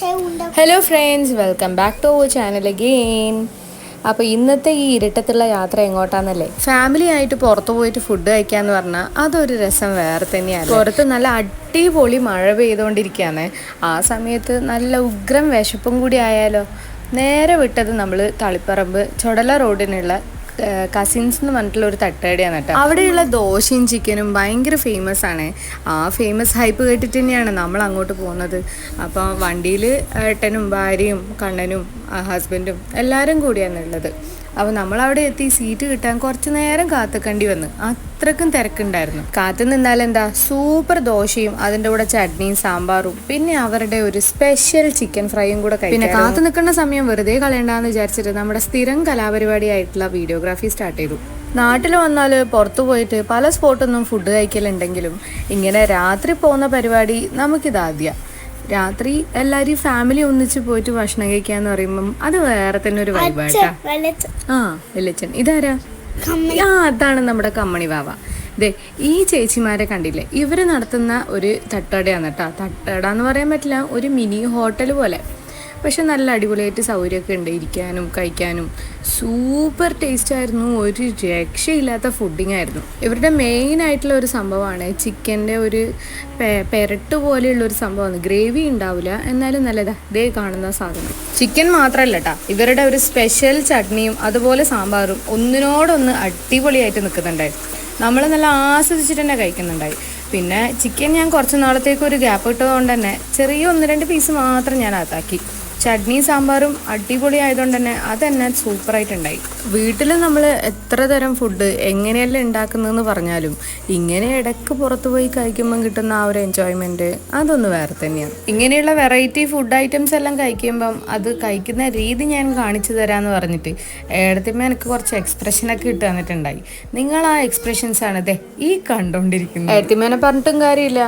Hello friends welcome back to our channel again അപ്പോൾ ഇന്നത്തെ ഈ ഇരട്ടത്തുള്ള യാത്ര എങ്ങോട്ടാന്നല്ലേ? ഫാമിലി ആയിട്ട് പുറത്തു പോയിട്ട് ഫുഡ് കഴിക്കാന്ന് പറഞ്ഞാൽ അതൊരു രസം വേറെ തന്നെയാണ് പുറത്ത് നല്ല അടിപൊളി മഴ പെയ്തുകൊണ്ടിരിക്കുകയാണ് ആ സമയത്ത് നല്ല ഉഗ്രം വിശപ്പും കൂടി ആയാലോ? നേരെ വിട്ടത് നമ്മൾ തളിപ്പറമ്പ് ചുടല റോഡിനുള്ള കസിൻസ് എന്ന് പറഞ്ഞിട്ടുള്ള ഒരു തട്ടുകടയാണ് കേട്ടോ. അവിടെയുള്ള ദോശയും ചിക്കനും ഭയങ്കര ഫേമസ് ആണ്. ആ ഫേമസ് ഹൈപ്പ് കേട്ടിട്ട് തന്നെയാണ് നമ്മൾ അങ്ങോട്ട് പോകുന്നത്. അപ്പോൾ വണ്ടിയിൽ ഏട്ടനും ഭാര്യയും കണ്ണനും ഹസ്ബൻഡും എല്ലാവരും കൂടിയാണ് ഉള്ളത്. അപ്പോൾ നമ്മൾ അവിടെ എത്തി സീറ്റ് കിട്ടാൻ കുറച്ച് നേരം കാത്തുക്കേണ്ടി വന്നു. അത്രക്കും തിരക്കുണ്ടായിരുന്നു. കാത്തു നിന്നാൽ എന്താ സൂപ്പർ ദോശയും അതിന്റെ കൂടെ ചട്നിയും സാമ്പാറും പിന്നെ അവരുടെ ഒരു സ്പെഷ്യൽ ചിക്കൻ ഫ്രൈയും കൂടെ കഴിക്കും പിന്നെ കാത്തു നിൽക്കുന്ന സമയം വെറുതെ കളയണ്ടെന്ന് വിചാരിച്ചിട്ട് നമ്മുടെ സ്ഥിരം കലാപരിപാടിയായിട്ടുള്ള വീഡിയോഗ്രാഫി സ്റ്റാർട്ട് ചെയ്തു. നാട്ടിൽ വന്നാൽ പുറത്തു പോയിട്ട് പല സ്പോട്ടൊന്നും ഫുഡ് കഴിക്കലുണ്ടെങ്കിലും ഇങ്ങനെ രാത്രി പോകുന്ന പരിപാടി നമുക്കിതാദ്യം രാത്രി എല്ലാവരും ഫാമിലി ഒന്നിച്ച് പോയിട്ട് ഭക്ഷണം കഴിക്കാന്ന് പറയുമ്പം അത് വേറെ തന്നെ ഒരു വൈബാട്ടാ ആ വെളിച്ചൻ ഇതാരാ? ആ അതാണ് നമ്മുടെ കമ്മണി വാവ. ദേ ഈ ചേച്ചിമാരെ കണ്ടില്ലേ? ഇവർ നടത്തുന്ന ഒരു തട്ടടയാണ് കേട്ടോ. തട്ടട എന്ന് പറയാൻ പറ്റില്ല ഒരു മിനി ഹോട്ടൽ പോലെ. പക്ഷെ നല്ല അടിപൊളിയായിട്ട് സൗകര്യമൊക്കെ ഉണ്ട്. ഇരിക്കാനും കഴിക്കാനും. സൂപ്പർ ടേസ്റ്റ് ആയിരുന്നു. ഒരു രക്ഷയില്ലാത്ത ഫുഡിങ് ആയിരുന്നു. ഇവരുടെ മെയിൻ ആയിട്ടുള്ള ഒരു സംഭവമാണ് ചിക്കന്റെ ഒരു പെരട്ട് പോലെയുള്ള ഒരു സംഭവമാണ്. ഗ്രേവി ഉണ്ടാവില്ല. എന്നാലും നല്ലതാ. ഇതേ കാണുന്ന സാധനം. ചിക്കൻ മാത്രമല്ല കേട്ടോ ഇവരുടെ ഒരു സ്പെഷ്യൽ ചട്നിയും അതുപോലെ സാമ്പാറും ഒന്നിനോടൊന്ന് അടിപൊളിയായിട്ട് നിൽക്കുന്നുണ്ടായിരുന്നു നമ്മൾ നല്ല ആസ്വദിച്ചിട്ട് തന്നെ കഴിക്കുന്നുണ്ടായി. പിന്നെ ചിക്കൻ ഞാൻ കുറച്ച് നാളത്തേക്ക് ഒരു ഗ്യാപ്പ് ഇട്ടതുകൊണ്ട് തന്നെ ചെറിയ ഒന്ന് രണ്ട് പീസ് മാത്രം ഞാൻ അകത്താക്കി. ചട്നി സാമ്പാറും അടിപൊളി ആയതുകൊണ്ട് തന്നെ അത് തന്നെ സൂപ്പറായിട്ടുണ്ടായി. വീട്ടിൽ നമ്മൾ എത്ര തരം ഫുഡ് എങ്ങനെയെല്ലാം ഉണ്ടാക്കുന്നതെന്ന് പറഞ്ഞാലും ഇങ്ങനെ ഇടയ്ക്ക് പുറത്ത് പോയി കഴിക്കുമ്പോൾ കിട്ടുന്ന ആ ഒരു എൻജോയ്മെന്റ് അതൊന്ന് വേറെ തന്നെയാണ് ഇങ്ങനെയുള്ള വെറൈറ്റി ഫുഡ് ഐറ്റംസ് എല്ലാം കഴിക്കുമ്പം അത് കഴിക്കുന്ന രീതി ഞാൻ കാണിച്ചു തരാമെന്ന് പറഞ്ഞിട്ട് ഏടത്തിമ്മ എനിക്ക് കുറച്ച് എക്സ്പ്രഷനൊക്കെ ഇട്ട് തന്നിട്ടുണ്ടായി. നിങ്ങൾ ആ എക്സ്പ്രഷൻസ് ആണ് അതെ ഈ കണ്ടുകൊണ്ടിരിക്കുന്നത് ഏടത്തിമ്മേനെ പറഞ്ഞിട്ടും കാര്യമില്ല.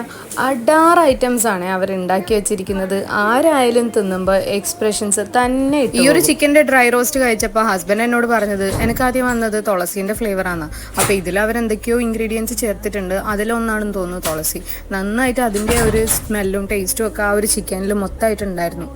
അഡാർ ഐറ്റംസ് ആണ് അവർ ഉണ്ടാക്കി വെച്ചിരിക്കുന്നത്. ആരായാലും തിന്നുമ്പോൾ എക്സ്പ്രഷൻസ് തന്നെ ഈ ഒരു ചിക്കന്റെ ഡ്രൈ റോസ്റ്റ് കഴിച്ചപ്പോൾ ഹസ്ബൻഡ് എന്നോട് പറഞ്ഞത് എനിക്ക് ആദ്യം വന്നത് തുളസീന്റെ ഫ്ലേവറാണ് അപ്പോൾ ഇതിൽ അവരെന്തൊക്കെയോ ഇൻഗ്രീഡിയൻസ് ചേർത്തിട്ടുണ്ട്. അതിലൊന്നാണെന്ന് തോന്നുന്നു തുളസി. നന്നായിട്ട് അതിന്റെ ഒരു സ്മെല്ലും ടേസ്റ്റും ഒക്കെ ആ ഒരു ചിക്കനിൽ മൊത്തമായിട്ടുണ്ടായിരുന്നു.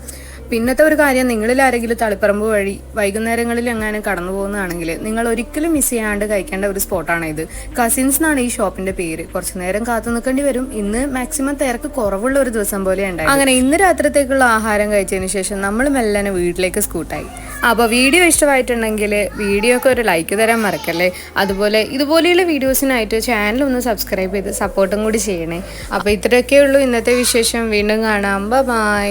പിന്നത്തെ ഒരു കാര്യം നിങ്ങളിൽ ആരെങ്കിലും തളിപ്പറമ്പ് വഴി വൈകുന്നേരങ്ങളിൽ എങ്ങനെ കടന്നു പോകുന്നതാണെങ്കിൽ നിങ്ങൾ ഒരിക്കലും മിസ് ചെയ്യാണ്ട് കഴിക്കേണ്ട ഒരു സ്പോട്ടാണ് ഇത്. കസിൻസ് എന്നാണ് ഈ ഷോപ്പിന്റെ പേര്. കുറച്ച് നേരം കാത്തു നിൽക്കേണ്ടി വരും. ഇന്ന് മാക്സിമം തിരക്ക് കുറവുള്ള ഒരു ദിവസം പോലെ ഉണ്ടായി. അങ്ങനെ ഇന്ന് രാത്രിത്തേക്കുള്ള ആഹാരം കഴിച്ചതിന് ശേഷം നമ്മൾ മെല്ലനെ വീട്ടിലേക്ക് സ്കൂട്ടായി അപ്പോൾ വീഡിയോ ഇഷ്ടമായിട്ടുണ്ടെങ്കിൽ വീഡിയോക്ക് ഒരു ലൈക്ക് തരാൻ മറക്കല്ലേ? അതുപോലെ ഇതുപോലെയുള്ള വീഡിയോസിനായിട്ട് ചാനൽ ഒന്ന് സബ്സ്ക്രൈബ് ചെയ്ത് സപ്പോർട്ടും കൂടി ചെയ്യണേ. അപ്പോൾ ഇത്രയൊക്കെ ഉള്ളൂ ഇന്നത്തെ വിശേഷം. വീണ്ടും കാണാം. ബൈ